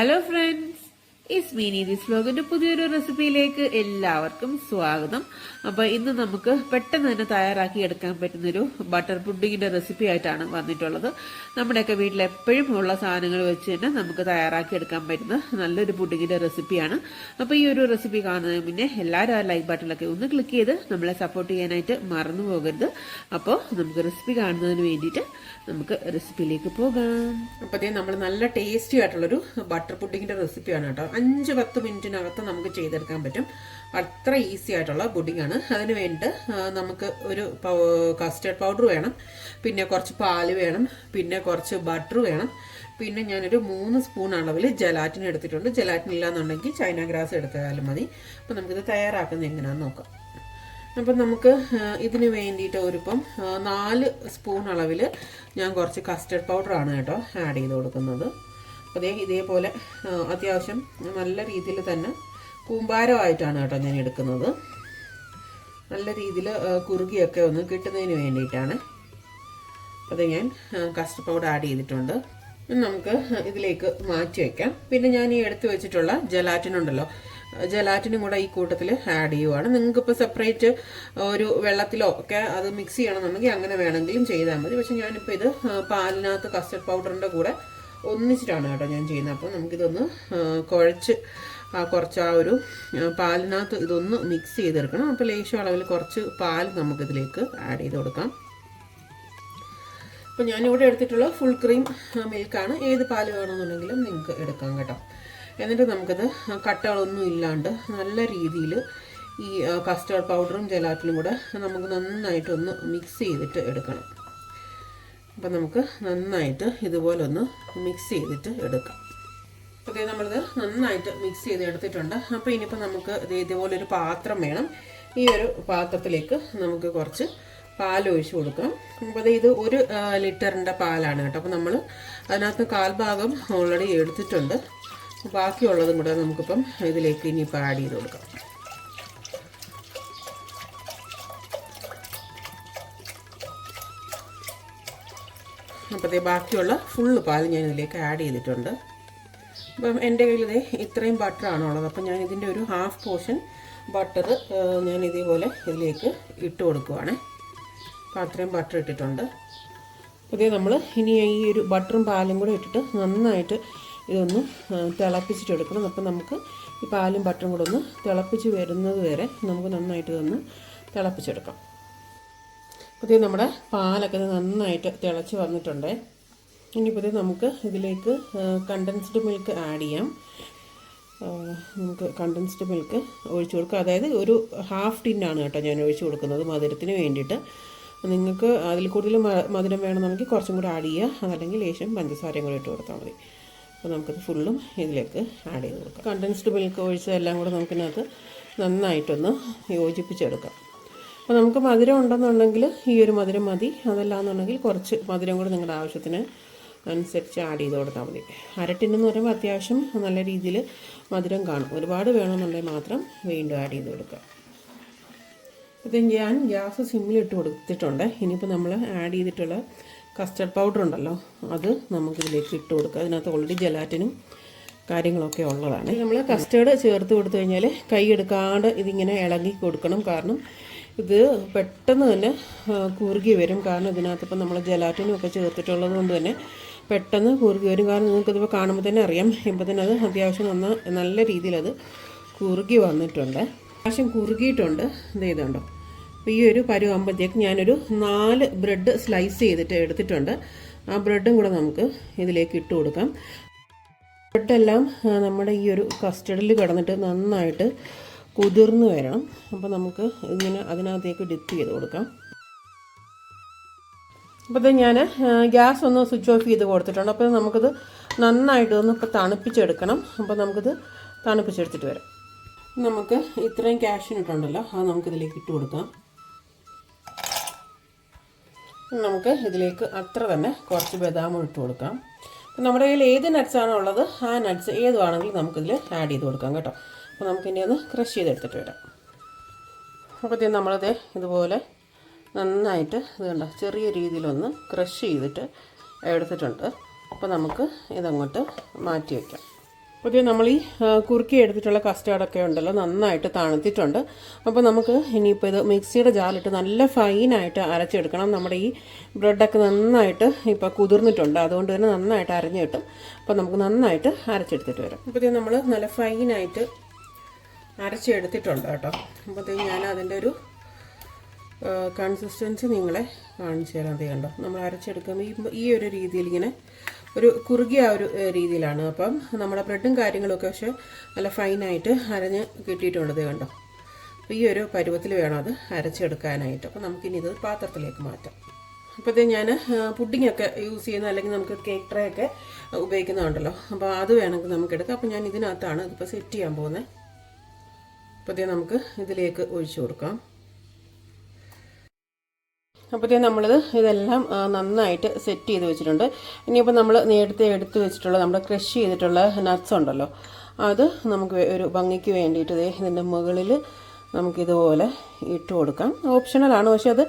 Hello. Is Mini this വ്ലോഗിന്റെ പുതിയൊരു റെസിപ്പിയിലേക്ക് എല്ലാവർക്കും സ്വാഗതം. അപ്പൊ ഇന്ന് നമുക്ക് പെട്ടെന്ന് തന്നെ തയ്യാറാക്കി എടുക്കാൻ പറ്റുന്നൊരു ബട്ടർ പുഡിങ്ങിന്റെ റെസിപ്പി ആയിട്ടാണ് വന്നിട്ടുള്ളത്. നമ്മുടെയൊക്കെ വീട്ടിൽ എപ്പോഴും ഉള്ള സാധനങ്ങൾ വെച്ച് തന്നെ നമുക്ക് തയ്യാറാക്കി എടുക്കാൻ പറ്റുന്ന നല്ലൊരു പുഡിങ്ങിന്റെ റെസിപ്പിയാണ് അപ്പൊ ഈ ഒരു റെസിപ്പി കാണുന്നതിന് മുന്നേ എല്ലാവരും ആ ലൈക്ക് ബട്ടണിലൊക്കെ ഒന്ന് ക്ലിക്ക് ചെയ്ത് നമ്മളെ സപ്പോർട്ട് ചെയ്യാനായിട്ട് മറന്നു പോകരുത്. അപ്പോൾ നമുക്ക് റെസിപ്പി കാണുന്നതിന് വേണ്ടിയിട്ട് നമുക്ക് റെസിപ്പിയിലേക്ക് പോകാം. അപ്പോൾ നമ്മൾ നല്ല ടേസ്റ്റി ആയിട്ടുള്ളൊരു ബട്ടർ പുഡിങ്ങിന്റെ റെസിപ്പിയാണ് കേട്ടോ. അഞ്ച് പത്ത് മിനിറ്റിനകത്ത് നമുക്ക് ചെയ്തെടുക്കാൻ പറ്റും. അത്ര ഈസി ആയിട്ടുള്ള പുഡിങ്ങാണ് അതിന് ആ, നമുക്ക് ഒരു കസ്റ്റേർഡ് പൗഡർ വേണം. പിന്നെ കുറച്ച് പാൽ വേണം. പിന്നെ കുറച്ച് ബട്ടർ വേണം. പിന്നെ ഞാനൊരു മൂന്ന് സ്പൂൺ അളവിൽ ജലാറ്റിൻ എടുത്തിട്ടുണ്ട്. ജലാറ്റിൻ ഇല്ലാന്നുണ്ടെങ്കിൽ ചൈന ഗ്രാസ് എടുത്താലും മതി. അപ്പോൾ നമുക്കിത് തയ്യാറാക്കുന്നത് എങ്ങനെയാണെന്ന് നോക്കാം. അപ്പം നമുക്ക് ഇതിന് വേണ്ടിയിട്ട് ഒരിപ്പം നാല് സ്പൂൺ അളവിൽ ഞാൻ കുറച്ച് കസ്റ്റർഡ് പൗഡറാണ് കേട്ടോ ആഡ് ചെയ്ത് കൊടുക്കുന്നത്. ദേ ഇതേപോലെ അത്യാവശ്യം നല്ല രീതിയിൽ തന്നെ കൂമ്പാരമായിട്ടാണ് കേട്ടോ ഞാൻ എടുക്കുന്നത്. നല്ല രീതിയിൽ കുറുകിയൊക്കെ ഒന്ന് കിട്ടുന്നതിന് വേണ്ടിയിട്ടാണ്. അത് ഞാൻ കസ്റ്റർ പൗഡർ ആഡ് ചെയ്തിട്ടുണ്ട്. നമുക്ക് ഇതിലേക്ക് മാറ്റി വയ്ക്കാം പിന്നെ ഞാൻ ഈ എടുത്തു വെച്ചിട്ടുള്ള ജലാറ്റിൻ ഉണ്ടല്ലോ ജലാറ്റിനും കൂടെ ഈ കൂട്ടത്തിൽ ആഡ് ചെയ്യുവാണ്. നിങ്ങൾക്ക് ഇപ്പോൾ സെപ്പറേറ്റ് ഒരു വെള്ളത്തിലോ ഒക്കെ അത് മിക്സ് ചെയ്യണമെന്നുണ്ടെങ്കിൽ അങ്ങനെ വേണമെങ്കിലും ചെയ്താൽ മതി. പക്ഷെ ഞാനിപ്പോൾ ഇത് പാലിനകത്ത് കസ്റ്റർഡ് പൗഡറിന്റെ കൂടെ ഒന്നിച്ചിട്ടാണ് കേട്ടോ ഞാൻ ചെയ്യുന്നത്. അപ്പോൾ നമുക്കിതൊന്ന് കുഴച്ച് ആ കുറച്ച് ആ ഒരു പാലിനകത്ത് ഇതൊന്ന് മിക്സ് ചെയ്തെടുക്കണം. അപ്പോൾ ലേശം അളവിൽ കുറച്ച് പാൽ നമുക്കിതിലേക്ക് ആഡ് ചെയ്ത് കൊടുക്കാം. അപ്പോൾ ഞാനിവിടെ എടുത്തിട്ടുള്ള ഫുൾ ക്രീം മിൽക്കാണ് ഏത് പാൽ വേണമെന്നുണ്ടെങ്കിലും നിങ്ങൾക്ക് എടുക്കാം കേട്ടോ. എന്നിട്ട് നമുക്കത് കട്ടകളൊന്നും ഇല്ലാണ്ട് നല്ല രീതിയിൽ ഈ കസ്റ്റർഡ് പൗഡറും ജലാറ്റിനും കൂടെ നമുക്ക് നന്നായിട്ടൊന്ന് മിക്സ് ചെയ്തിട്ട് എടുക്കണം. അപ്പം നമുക്ക് നന്നായിട്ട് ഇതുപോലെ ഒന്ന് മിക്സ് ചെയ്തിട്ട് എടുക്കാം. ഓക്കെ നമ്മളിത് നന്നായിട്ട് മിക്സ് ചെയ്ത് എടുത്തിട്ടുണ്ട്. അപ്പോൾ ഇനിയിപ്പോൾ നമുക്ക് ഇതേപോലെ ഒരു പാത്രം വേണം. ഈ ഒരു പാത്രത്തിലേക്ക് നമുക്ക് കുറച്ച് പാൽ ഒഴിച്ച് കൊടുക്കാം. അപ്പോൾ ഇത് ഒരു ലിറ്ററിന്റെ പാലാണ് കേട്ടോ. അപ്പോൾ നമ്മൾ അതിനകത്ത് കാൽഭാഗം ഓൾറെഡി എടുത്തിട്ടുണ്ട്. ബാക്കിയുള്ളതും കൂടെ നമുക്കിപ്പം ഇതിലേക്ക് ഇനിയിപ്പോൾ ആഡ് ചെയ്ത് കൊടുക്കാം. അപ്പോഴത്തേ ബാക്കിയുള്ള ഫുള്ള് പാൽ ഞാൻ ഇതിലേക്ക് ആഡ് ചെയ്തിട്ടുണ്ട്. അപ്പം എന്റെ കയ്യിൽ ഇതേ ഇത്രയും ബട്ടറാണ് ഉള്ളത്. അപ്പം ഞാൻ ഇതിന്റെ ഒരു ഹാഫ് പോർഷൻ ബട്ടർ ഞാൻ ഇതേപോലെ ഇതിലേക്ക് ഇട്ട് കൊടുക്കുവാണ്. അപ്പോൾ അത്രയും ബട്ടർ ഇട്ടിട്ടുണ്ട്. പുതിയ നമ്മൾ ഇനി ഈ ഒരു ബട്ടറും പാലും കൂടെ ഇട്ടിട്ട് നന്നായിട്ട് ഇതൊന്ന് തിളപ്പിച്ചിട്ടെടുക്കണം അപ്പം നമുക്ക് ഈ പാലും ബട്ടറും കൂടെ ഒന്ന് തിളപ്പിച്ച് വരുന്നത് വരെ നമുക്ക് നന്നായിട്ട് ഇതൊന്ന് തിളപ്പിച്ചെടുക്കാം. പുതിയ നമ്മുടെ പാലൊക്കെ നന്നായിട്ട് തിളച്ച് വന്നിട്ടുണ്ട്. ഇനി പുതിയ നമുക്ക് ഇതിലേക്ക് കണ്ടൻസ്ഡ് മിൽക്ക് ആഡ് ചെയ്യാം. നമുക്ക് കണ്ടൻസ്ഡ് മിൽക്ക് ഒഴിച്ചു കൊടുക്കുക അതായത് ഒരു ഹാഫ് ടിന്നാണ് കേട്ടോ ഞാൻ ഒഴിച്ചു കൊടുക്കുന്നത് മധുരത്തിന് വേണ്ടിയിട്ട്. നിങ്ങൾക്ക് അതിൽ കൂടുതൽ മധുരം വേണമെന്നുണ്ടെങ്കിൽ കുറച്ചും കൂടി ആഡ് ചെയ്യുക. അതല്ലെങ്കിൽ ലേശം പഞ്ചസാരയും കൂടി ഇട്ട് കൊടുത്താൽ മതി. അപ്പോൾ നമുക്കത് ഫുള്ളും ഇതിലേക്ക് ആഡ് ചെയ്ത് കൊടുക്കാം. കണ്ടൻസ്ഡ് മിൽക്ക് ഒഴിച്ചതെല്ലാം കൂടെ നമുക്കിനകത്ത് നന്നായിട്ടൊന്ന് യോജിപ്പിച്ചെടുക്കാം. അപ്പോൾ നമുക്ക് മധുരം ഉണ്ടെന്നുണ്ടെങ്കിൽ ഈ ഒരു മധുരം മതി. അതല്ലാന്നുണ്ടെങ്കിൽ കുറച്ച് മധുരം കൂടെ നിങ്ങളുടെ ആവശ്യത്തിന് അനുസരിച്ച് ആഡ് ചെയ്ത് കൊടുത്താൽ മതി. അരട്ടിനെന്ന് പറയുമ്പോൾ അത്യാവശ്യം നല്ല രീതിയിൽ മധുരം കാണും. ഒരുപാട് വേണമെന്നുണ്ടെങ്കിൽ മാത്രം വീണ്ടും ആഡ് ചെയ്ത് കൊടുക്കുക. ഇത് ഞാൻ ഗ്യാസ് സിമ്മിലിട്ട് കൊടുത്തിട്ടുണ്ട്. ഇനിയിപ്പോൾ നമ്മൾ ആഡ് ചെയ്തിട്ടുള്ള കസ്റ്റർഡ് പൗഡർ ഉണ്ടല്ലോ അത് നമുക്കിതിലേക്ക് ഇട്ട് കൊടുക്കുക. അതിനകത്ത് ഓൾറെഡി ജലാറ്റിനും കാര്യങ്ങളൊക്കെ ഉള്ളതാണ്. നമ്മൾ കസ്റ്റേർഡ് ചേർത്ത് കൊടുത്തു കഴിഞ്ഞാൽ കൈ എടുക്കാണ്ട് ഇതിങ്ങനെ ഇളകി കൊടുക്കണം. കാരണം ഇത് പെട്ടെന്ന് തന്നെ കൂറുകി വരും. കാരണം ഇതിനകത്ത് ഇപ്പം നമ്മൾ ജലാറ്റിനും ഒക്കെ ചേർത്തിട്ടുള്ളത് കൊണ്ട് തന്നെ പെട്ടെന്ന് കൂറുകി വരും. കാരണം നിങ്ങൾക്കിതിപ്പോൾ കാണുമ്പോൾ തന്നെ അറിയാം. ഇപ്പം തന്നെ അത് അത്യാവശ്യം നന്ന നല്ല രീതിയിലത് കുറുകി വന്നിട്ടുണ്ട്. അത്യാവശ്യം കുറുകിയിട്ടുണ്ട്. ഇത് ചെയ്തുണ്ടോ അപ്പോൾ ഈ ഒരു പരുവാകുമ്പോഴത്തേക്ക് ഞാനൊരു നാല് ബ്രെഡ് സ്ലൈസ് ചെയ്തിട്ട് എടുത്തിട്ടുണ്ട്. ആ ബ്രെഡും കൂടെ നമുക്ക് ഇതിലേക്ക് ഇട്ട് കൊടുക്കാം. ബ്രെഡെല്ലാം നമ്മുടെ ഈ ഒരു കസ്റ്റഡിൽ കിടന്നിട്ട് നന്നായിട്ട് കുതിർന്ന് വരണം. അപ്പോൾ നമുക്ക് ഇങ്ങനെ അതിനകത്തേക്ക് ഡിപ്പ് ചെയ്ത് കൊടുക്കാം. അപ്പോൾ ഇത് ഞാൻ ഗ്യാസ് ഒന്ന് സ്വിച്ച് ഓഫ് ചെയ്ത് കൊടുത്തിട്ടുണ്ട്. അപ്പോൾ നമുക്കിത് നന്നായിട്ട് ഒന്ന് ഇപ്പോൾ തണുപ്പിച്ചെടുക്കണം. അപ്പോൾ നമുക്കിത് തണുപ്പിച്ചെടുത്തിട്ട് വരാം. നമുക്ക് ഇത്രയും ക്യാഷിനിട്ടുണ്ടല്ലോ അത് നമുക്കിതിലേക്ക് ഇട്ട് കൊടുക്കാം. നമുക്ക് ഇതിലേക്ക് അത്ര തന്നെ കുറച്ച് ബദാമും ഇട്ട് കൊടുക്കാം. നമ്മുടെ കയ്യിൽ ഏത് നട്ട്സാണോ ഉള്ളത് ആ നട്ട്സ് ഏതുവാണെങ്കിലും നമുക്കിതിൽ ആഡ് ചെയ്ത് കൊടുക്കാം കേട്ടോ. അപ്പോൾ നമുക്ക് നമുക്കിനി ഒന്ന് ക്രഷ് ചെയ്തെടുത്തിട്ട് വരാം. അപ്പോഴത്തേക്കും നമ്മളിത് ഇതുപോലെ നന്നായിട്ട് ഇത് കണ്ടോ ചെറിയ രീതിയിലൊന്ന് ക്രഷ് ചെയ്തിട്ട് എടുത്തിട്ടുണ്ട്. അപ്പോൾ നമുക്ക് ഇതങ്ങോട്ട് മാറ്റി വയ്ക്കാം. പുതിയ നമ്മൾ ഈ കുറുക്കി എടുത്തിട്ടുള്ള കസ്റ്റാർഡൊക്കെ ഉണ്ടല്ലോ നന്നായിട്ട് തണുത്തിട്ടുണ്ട്. അപ്പോൾ നമുക്ക് ഇനിയിപ്പോൾ ഇത് മിക്സിയുടെ ജാലിട്ട് നല്ല ഫൈനായിട്ട് അരച്ചെടുക്കണം. നമ്മുടെ ഈ ബ്രെഡൊക്കെ നന്നായിട്ട് ഇപ്പോൾ കുതിർന്നിട്ടുണ്ട് അതുകൊണ്ട് തന്നെ നന്നായിട്ട് അരഞ്ഞു കിട്ടും. അപ്പോൾ നമുക്ക് നന്നായിട്ട് അരച്ചെടുത്തിട്ട് വരാം. അപ്പോൾ നമ്മൾ നല്ല ഫൈനായിട്ട് അരച്ചെടുത്തിട്ടുണ്ട് കേട്ടോ. അപ്പോഴത്തേക്ക് ഞാൻ അതിന്റെ ഒരു കൺസിസ്റ്റൻസി നിങ്ങളെ കാണിച്ചു തരാം. അത് കണ്ടോ? നമ്മൾ അരച്ചെടുക്കുമ്പോൾ ഈ ഒരു രീതിയിൽ ഇങ്ങനെ ഒരു കുറുകിയ ഒരു രീതിയിലാണ്. അപ്പം നമ്മുടെ ബ്രെഡും കാര്യങ്ങളൊക്കെ പക്ഷെ നല്ല ഫൈനായിട്ട് അരഞ്ഞ് കിട്ടിയിട്ടുണ്ട്. ഇത് കണ്ടോ? അപ്പോൾ ഈ ഒരു പരുവത്തിൽ വേണം അത് അരച്ചെടുക്കാനായിട്ട്. അപ്പോൾ നമുക്കിനി ഇത് പാത്രത്തിലേക്ക് മാറ്റാം. അപ്പോഴത്തേ ഞാൻ പുഡിങ്ങൊക്കെ യൂസ് ചെയ്യുന്ന അല്ലെങ്കിൽ നമുക്ക് കേക്ക് ട്രേ ഒക്കെ ഉപയോഗിക്കുന്നുണ്ടല്ലോ അപ്പോൾ അത് വേണമെങ്കിൽ നമുക്ക് എടുക്കാം. അപ്പോൾ ഞാൻ ഇതിനകത്താണ് ഇതിപ്പോൾ സെറ്റ് ചെയ്യാൻ പോകുന്നത്. അപ്പോഴത്തേ നമുക്ക് ഇതിലേക്ക് ഒഴിച്ചു കൊടുക്കാം. അപ്പോഴത്തേ നമ്മളിത് ഇതെല്ലാം നന്നായിട്ട് സെറ്റ് ചെയ്ത് വെച്ചിട്ടുണ്ട്. ഇനിയിപ്പോൾ നമ്മൾ നേരത്തെ എടുത്ത് വെച്ചിട്ടുള്ള നമ്മുടെ ക്രഷ് ചെയ്തിട്ടുള്ള നട്ട്സ് ഉണ്ടല്ലോ അത് നമുക്ക് ഒരു ഭംഗിക്ക് വേണ്ടിയിട്ട് ദേ ഇതിന്റെ മുകളിൽ നമുക്കിതുപോലെ ഇട്ട് കൊടുക്കാം. ഓപ്ഷണലാണ് പക്ഷെ അത്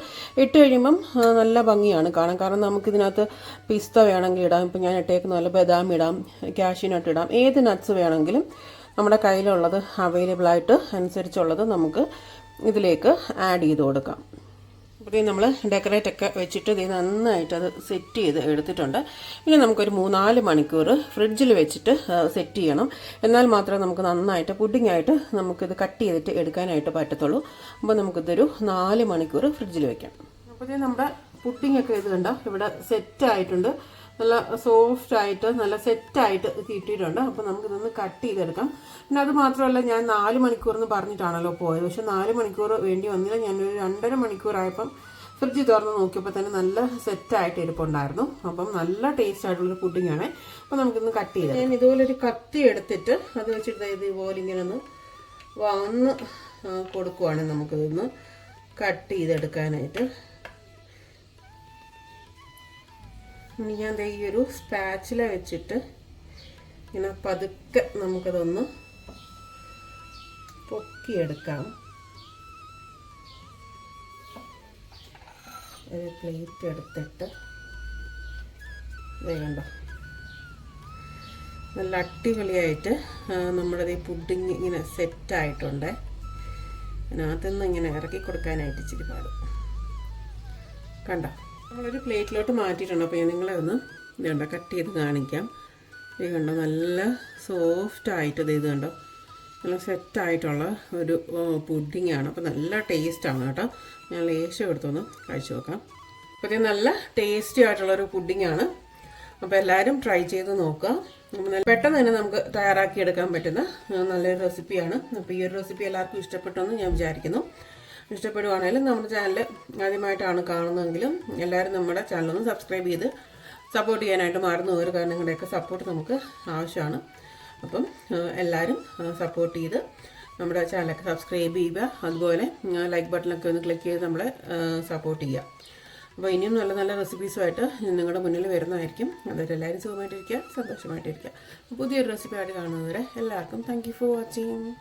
ഇട്ട് കഴിയുമ്പം നല്ല ഭംഗിയാണ് കാണാൻ. കാരണം നമുക്കിതിനകത്ത് പിസ്ത വേണമെങ്കിൽ ഇടാം. ഇപ്പം ഞാൻ ഇട്ടേക്കുന്ന നല്ല ബദാം ഇടാം കാഷ്യൂനട്ട് ഇടാം. ഏത് നട്ട്സ് വേണമെങ്കിലും നമ്മുടെ കയ്യിലുള്ളത് അവൈലബിൾ ആയിട്ട് അനുസരിച്ചുള്ളത് നമുക്ക് ഇതിലേക്ക് ആഡ് ചെയ്ത് കൊടുക്കാം. അപ്പോൾ നമ്മൾ ഡെക്കറേറ്റ് ഒക്കെ വെച്ചിട്ട് ഇത് നന്നായിട്ട് അത് സെറ്റ് ചെയ്ത് എടുത്തിട്ടുണ്ട്. ഇനി നമുക്കൊരു മൂന്നാൽ മണിക്കൂർ ഫ്രിഡ്ജിൽ വെച്ചിട്ട് സെറ്റ് ചെയ്യണം. എന്നാൽ മാത്രമേ നമുക്ക് നന്നായിട്ട് പുഡിങ്ങായിട്ട് നമുക്കിത് കട്ട് ചെയ്തിട്ട് എടുക്കാനായിട്ട് പറ്റത്തുള്ളൂ. അപ്പോൾ നമുക്കിതൊരു നാല് മണിക്കൂർ ഫ്രിഡ്ജിൽ വെക്കാം. അപ്പോൾ ഇത് നമ്മുടെ പുഡിങ്ങൊക്കെ ഇത് കണ്ടോ ഇവിടെ സെറ്റ് ആയിട്ടുണ്ട്. നല്ല സോഫ്റ്റ് ആയിട്ട് നല്ല സെറ്റായിട്ട് കിട്ടിയിട്ടുണ്ട്. അപ്പോൾ നമുക്കിതൊന്ന് കട്ട് ചെയ്തെടുക്കാം. പിന്നെ അത് മാത്രമല്ല ഞാൻ നാല് മണിക്കൂർ എന്ന് പറഞ്ഞിട്ടാണല്ലോ പോയത്. പക്ഷെ നാല് മണിക്കൂർ വേണ്ടി വന്നില്ല. ഞാനൊരു രണ്ടര മണിക്കൂറായപ്പം ഫ്രിഡ്ജ് തുറന്ന് നോക്കിയപ്പോൾ തന്നെ നല്ല സെറ്റായിട്ട് ഇരിപ്പുണ്ടായിരുന്നു. അപ്പം നല്ല ടേസ്റ്റ് ആയിട്ടുള്ളൊരു പുഡിംഗ് ആണ്. അപ്പോൾ നമുക്കിന്ന് കട്ട് ചെയ്ത് ഞാൻ ഇതുപോലെ ഒരു കത്തി എടുത്തിട്ട് അത് വെച്ചിട്ട് ഇതുപോലെ ഇങ്ങനെ ഒന്ന് വന്ന് കൊടുക്കുവാണെങ്കിൽ കൊടുക്കുവാണ് നമുക്കിതൊന്ന് കട്ട് ചെയ്തെടുക്കാനായിട്ട്. ഇനി ഞാൻ ഈ ഒരു സ്പാച്ചില വെച്ചിട്ട് ഇങ്ങനെ പതുക്കെ നമുക്കതൊന്ന് പൊക്കിയെടുക്കാം. ഒരു പ്ലേറ്റ് എടുത്തിട്ട് വേണ്ട നല്ല അടിപൊളിയായിട്ട് നമ്മുടെ ഈ പുഡിങ് ഇങ്ങനെ സെറ്റായിട്ടുണ്ട് അതിനകത്തുനിന്ന് ഇങ്ങനെ ഇറക്കി കൊടുക്കാനായിട്ട് ഇച്ചിരി പാടും. കണ്ടോ? നമ്മളൊരു പ്ലേറ്റിലോട്ട് മാറ്റിയിട്ടുണ്ട്. അപ്പോൾ ഞാൻ നിങ്ങളെ ഒന്ന് കട്ട് ചെയ്ത് കാണിക്കാം. ഇത് കണ്ടോ നല്ല സോഫ്റ്റ് ആയിട്ട് ഇത് കണ്ടോ നല്ല സെറ്റായിട്ടുള്ള ഒരു പുഡിങ്ങാണ് അപ്പോൾ നല്ല ടേസ്റ്റാണ് കേട്ടോ. ഞാൻ ലേശം എടുത്തൊന്ന് കഴിച്ചു നോക്കാം. അപ്പോൾ ഇത് നല്ല ടേസ്റ്റി ആയിട്ടുള്ളൊരു പുഡിങ്ങാണ് അപ്പോൾ എല്ലാവരും ട്രൈ ചെയ്ത് നോക്കുക. പെട്ടെന്ന് തന്നെ നമുക്ക് തയ്യാറാക്കി എടുക്കാൻ പറ്റുന്ന നല്ലൊരു റെസിപ്പിയാണ് അപ്പോൾ ഈ ഒരു റെസിപ്പി എല്ലാവർക്കും ഇഷ്ടപ്പെട്ടെന്ന് ഞാൻ വിചാരിക്കുന്നു. ഇഷ്ടപ്പെടുവാണെങ്കിലും നമ്മുടെ ചാനൽ ആദ്യമായിട്ടാണ് കാണുന്നതെങ്കിലും എല്ലാവരും നമ്മുടെ ചാനലൊന്ന് സബ്സ്ക്രൈബ് ചെയ്ത് സപ്പോർട്ട് ചെയ്യാനായിട്ട് മാറുന്ന ഓരോ കാരണം നിങ്ങളുടെയൊക്കെ സപ്പോർട്ട് നമുക്ക് ആവശ്യമാണ്. അപ്പം എല്ലാവരും സപ്പോർട്ട് ചെയ്ത് നമ്മുടെ ചാനലൊക്കെ സബ്സ്ക്രൈബ് ചെയ്യുക. അതുപോലെ ലൈക്ക് ബട്ടണൊക്കെ ഒന്ന് ക്ലിക്ക് ചെയ്ത് നമ്മളെ സപ്പോർട്ട് ചെയ്യുക. അപ്പോൾ ഇനിയും നല്ല നല്ല റെസിപ്പീസുമായിട്ട് നിങ്ങളുടെ മുന്നിൽ വരുന്നതായിരിക്കും. അതുവരെ എല്ലാവരും സുഖമായിട്ടിരിക്കുക സന്തോഷമായിട്ടിരിക്കുക. പുതിയൊരു റെസിപ്പി ആയിട്ട് കാണുന്നതുവരെ എല്ലാവർക്കും താങ്ക് ഫോർ വാച്ചിങ്